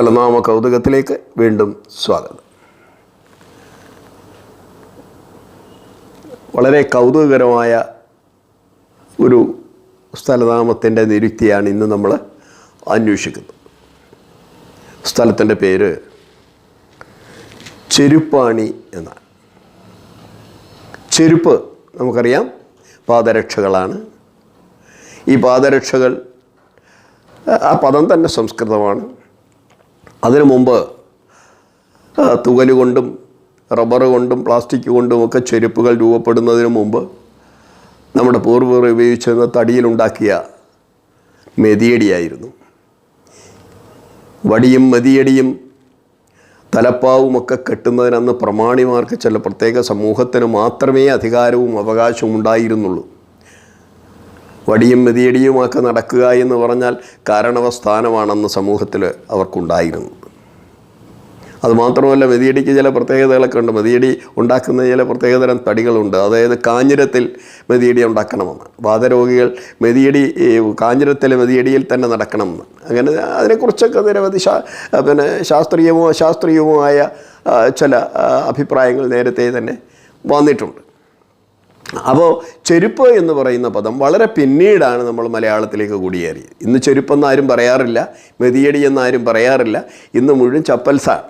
സ്ഥലനാമ കൗതുകത്തിലേക്ക് വീണ്ടും സ്വാഗതം. വളരെ കൗതുകകരമായ ഒരു സ്ഥലനാമത്തിന്റെ നിരുക്തിയാണ് ഇന്ന് നമ്മൾ അന്വേഷിക്കുന്നത്. സ്ഥലത്തിന്റെ പേര് ചെരുപ്പാണി എന്നാണ്. ചെരുപ്പ് നമുക്കറിയാം പാദരക്ഷകളാണ്. ഈ പാദരക്ഷകൾ ആ പദം തന്നെ സംസ്കൃതമാണ്. അതിനു മുമ്പ് തുകലുകൊണ്ടും തുകൽ കൊണ്ടും റബ്ബർ കൊണ്ടും പ്ലാസ്റ്റിക് കൊണ്ടും ഒക്കെ ചെരുപ്പുകൾ രൂപപ്പെടുന്നതിന് മുമ്പ് നമ്മുടെ പൂർവർ ഉപയോഗിച്ചിരുന്ന തടിയിലുണ്ടാക്കിയ മെതിയടിയായിരുന്നു. വടിയും മെതിയടിയും തലപ്പാവുമൊക്കെ കെട്ടുന്നതിനന്ന് പ്രമാണിമാർക്ക് ചില പ്രത്യേക സമൂഹത്തിന് മാത്രമേ അധികാരവും അവകാശവും ഉണ്ടായിരുന്നുള്ളൂ. വടിയും മെതിയടിയുമൊക്കെ നടക്കുക എന്ന് പറഞ്ഞാൽ കാരണവസ്ഥാനമാണെന്ന് സമൂഹത്തിൽ അവർക്കുണ്ടായിരുന്നത് അതുമാത്രമല്ല മെതിയടിക്ക് ചില പ്രത്യേകതകളൊക്കെ ഉണ്ട്. മെതിയടി ഉണ്ടാക്കുന്ന ചില പ്രത്യേകതരം തടികളുണ്ട്. അതായത് കാഞ്ഞിരത്തിൽ മെതിയടി ഉണ്ടാക്കണമെന്ന്. വാതരോഗികൾ മെതിയടി കാഞ്ഞിരത്തിലെ മെതിയടിയിൽ തന്നെ നടക്കണമെന്ന്. അങ്ങനെ അതിനെക്കുറിച്ചൊക്കെ നിരവധി ശാ പിന്നെ ശാസ്ത്രീയമോ അശാസ്ത്രീയമോ ആയ ചില അഭിപ്രായങ്ങൾ നേരത്തെ തന്നെ വന്നിട്ടുണ്ട്. അപ്പോൾ ചെരുപ്പ് എന്ന് പറയുന്ന പദം വളരെ പിന്നീടാണ് നമ്മൾ മലയാളത്തിലേക്ക് കുടിയേറിയത്. ഇന്ന് ചെരുപ്പെന്ന് ആരും പറയാറില്ല മെതിയടി എന്നാരും പറയാറില്ല. ഇന്ന് മുഴുവൻ ചപ്പൽസാണ്.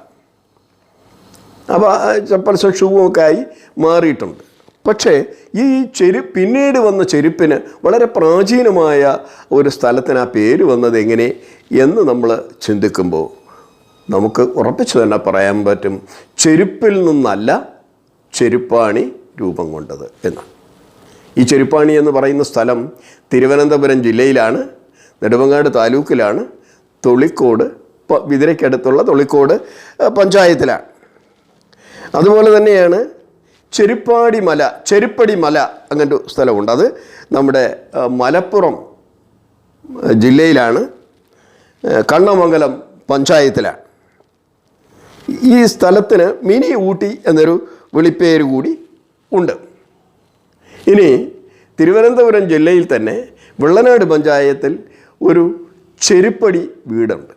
അപ്പോൾ ചപ്പൽസും ഷൂവും ഒക്കെ ആയി മാറിയിട്ടുണ്ട്. പക്ഷേ ഈ ചെരു പിന്നീട് വന്ന ചെരുപ്പിന് വളരെ പ്രാചീനമായ ഒരു സ്ഥലത്തിന് ആ പേര് വന്നത് എങ്ങനെ എന്ന് നമ്മൾ ചിന്തിക്കുമ്പോൾ നമുക്ക് ഉറപ്പിച്ചു തന്നെ പറയാൻ പറ്റും. ചെരുപ്പിൽ നിന്നല്ല ചെരുപ്പാണി രൂപം കൊണ്ടത് എന്നാണ് ഈ ചെരുപ്പാണി എന്ന് പറയുന്ന സ്ഥലം തിരുവനന്തപുരം ജില്ലയിലാണ് നെടുമങ്ങാട് താലൂക്കിലാണ് തൊളിക്കോട് വിതിരയ്ക്കടുത്തുള്ള തൊളിക്കോട് പഞ്ചായത്തിലാണ്. അതുപോലെ തന്നെയാണ് ചെരുപ്പാടി മല ചെരുപ്പടി മല അങ്ങനൊരു സ്ഥലമുണ്ട്. അത് നമ്മുടെ മലപ്പുറം ജില്ലയിലാണ്. കണ്ണമംഗലം പഞ്ചായത്തിലാണ്. ഈ സ്ഥലത്തിന് മിനി ഊട്ടി എന്നൊരു വിളിപ്പേര് കൂടി ഉണ്ട്. ഇനി തിരുവനന്തപുരം ജില്ലയിൽ തന്നെ വെള്ളനാട് പഞ്ചായത്തിൽ ഒരു ചെരുപ്പടി വീടുണ്ട്.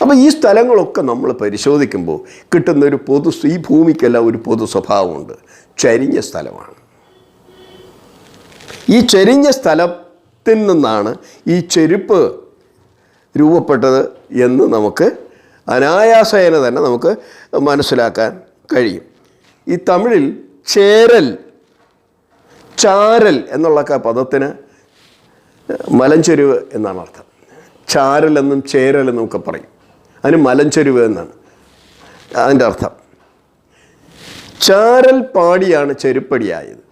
അപ്പോൾ ഈ സ്ഥലങ്ങളൊക്കെ നമ്മൾ പരിശോധിക്കുമ്പോൾ കിട്ടുന്ന ഒരു പൊതു ഈ ഭൂമിക്കെല്ലാം ഒരു പൊതു സ്വഭാവമുണ്ട്. ചരിഞ്ഞ സ്ഥലമാണ്. ഈ ചരിഞ്ഞ സ്ഥലത്തിൽ നിന്നാണ് ഈ ചെരുപ്പ് രൂപപ്പെട്ടത് എന്ന് നമുക്ക് അനായാസേന തന്നെ നമുക്ക് മനസ്സിലാക്കാൻ കഴിയും. ഈ തമിഴിൽ ചേരൽ ചാരൽ എന്നുള്ള പദത്തിന് മലഞ്ചെരുവ് എന്നാണ് അർത്ഥം. ചേരലെന്നും ചേരൽ എന്നും ഒക്കെ പറയും. അതിന് മലഞ്ചെരുവ് എന്നാണ്. അതിന്റെ അർത്ഥം. ചാരൽ പാടിയാണ് ചെരുപ്പടിയായത്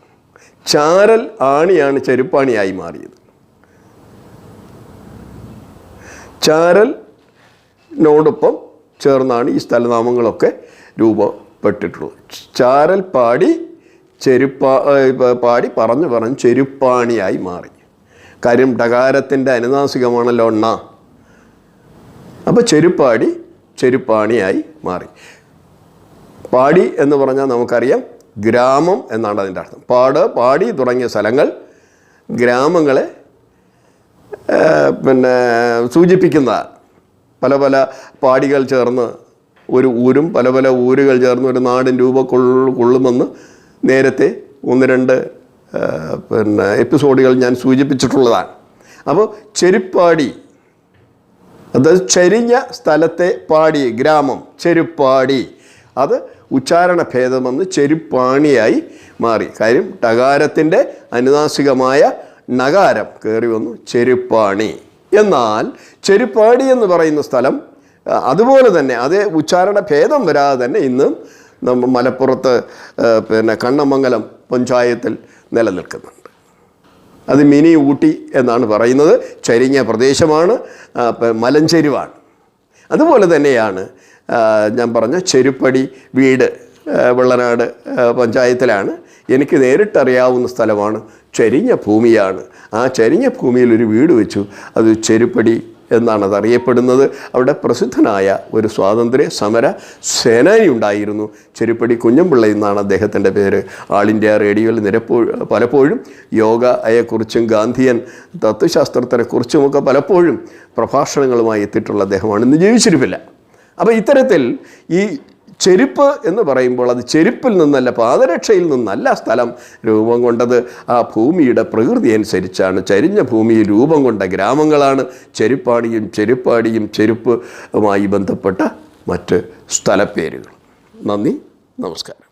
ചാരൽ ആണിയാണ് ചെരുപ്പാണിയായി മാറിയത്. ചാരലിനോടൊപ്പം ചേർന്നാണ് ഈ സ്ഥലനാമങ്ങളൊക്കെ രൂപപ്പെട്ടിട്ടുള്ളത്. ചാരൽ പാടി ചെരുപ്പാ പാടി പറഞ്ഞു പറഞ്ഞ് ചെരുപ്പാണിയായി മാറി. കാര്യം ഡകാരത്തിന്റെ അനുനാസികമാണല്ലോ എണ്ണ അപ്പോൾ ചെരുപ്പാടി ചെരുപ്പാണിയായി മാറി. പാടി എന്ന് പറഞ്ഞാൽ നമുക്കറിയാം ഗ്രാമം എന്നാണ് അതിന്റെ അർത്ഥം. പാട് പാടി തുടങ്ങിയ സ്ഥലങ്ങൾ ഗ്രാമങ്ങളെ പിന്നെ സൂചിപ്പിക്കുന്ന പല പല പാടികൾ ചേർന്ന് ഒരു ഊരും പല പല ഊരുകൾ ചേർന്ന് ഒരു നാടിൻ രൂപ കൊള്ളുമെന്ന് നേരത്തെ ഒന്ന് രണ്ട് പിന്നെ എപ്പിസോഡുകൾ ഞാൻ സൂചിപ്പിച്ചിട്ടുള്ളതാണ്. അപ്പോൾ ചെരുപ്പാടി അതായത് ചരിഞ്ഞ സ്ഥലത്തെ പാടി ഗ്രാമം ചെരുപ്പാടി. അത് ഉച്ചാരണ ഭേദമെന്ന് ചെരുപ്പാണിയായി മാറി. കാര്യം ടകാരത്തിന്റെ അനുനാസികമായ നകാരം കയറി വന്നു ചെരുപ്പാണി. എന്നാൽ ചെരുപ്പാടി എന്ന് പറയുന്ന സ്ഥലം അതുപോലെ തന്നെ അതേ ഉച്ചാരണ ഭേദം വരാതെ തന്നെ ഇന്നും മലപ്പുറത്ത് പിന്നെ കണ്ണമംഗലം പഞ്ചായത്തിൽ നിലനിൽക്കുന്നുണ്ട്. അത് മിനി ഊട്ടി എന്നാണ് പറയുന്നത്. ചരിഞ്ഞ പ്രദേശമാണ് മലഞ്ചെരുവാണ്. അതുപോലെ തന്നെയാണ് ഞാൻ പറഞ്ഞ ചെരുപ്പടി വീട് വെള്ളനാട് പഞ്ചായത്തിലാണ്. എനിക്ക് നേരിട്ടറിയാവുന്ന സ്ഥലമാണ് ചരിഞ്ഞ ഭൂമിയാണ്. ആ ചരിഞ്ഞ ഭൂമിയിൽ ഒരു വീട് വെച്ചു. അത് ചെരുപ്പടി എന്നാണ് അതറിയപ്പെടുന്നത്. അവിടെ പ്രസിദ്ധനായ ഒരു സ്വാതന്ത്ര്യ സമര സേനാനി ഉണ്ടായിരുന്നു. ചെരുപ്പടി കുഞ്ഞമ്പിള്ള എന്നാണ് അദ്ദേഹത്തിന്റെ പേര്. ആൾ ഇന്ത്യ റേഡിയോയിൽ നിരപ്പോ പലപ്പോഴും യോഗയെക്കുറിച്ചും ഗാന്ധിയൻ തത്വശാസ്ത്രത്തിനെക്കുറിച്ചുമൊക്കെ പലപ്പോഴും പ്രഭാഷണങ്ങളുമായി എത്തിയിട്ടുള്ള അദ്ദേഹമാണ്. ഇന്ന് ജീവിച്ചിരിപ്പില്ല. അപ്പോൾ ഇത്തരത്തിൽ ഈ ചെരുപ്പ് എന്ന് പറയുമ്പോൾ അത് ചെരുപ്പിൽ നിന്നല്ല പാദരക്ഷയിൽ നിന്നല്ല സ്ഥലം രൂപം കൊണ്ടത്. ആ ഭൂമിയുടെ പ്രകൃതി അനുസരിച്ചാണ്. ചരിഞ്ഞ ഭൂമിയിൽ രൂപം കൊണ്ട ഗ്രാമങ്ങളാണ്. ചെരുപ്പാടിയും ചെരുപ്പാടിയും ചെരുപ്പുമായി ബന്ധപ്പെട്ട മറ്റ് സ്ഥലപ്പേരുകൾ. നന്ദി നമസ്കാരം.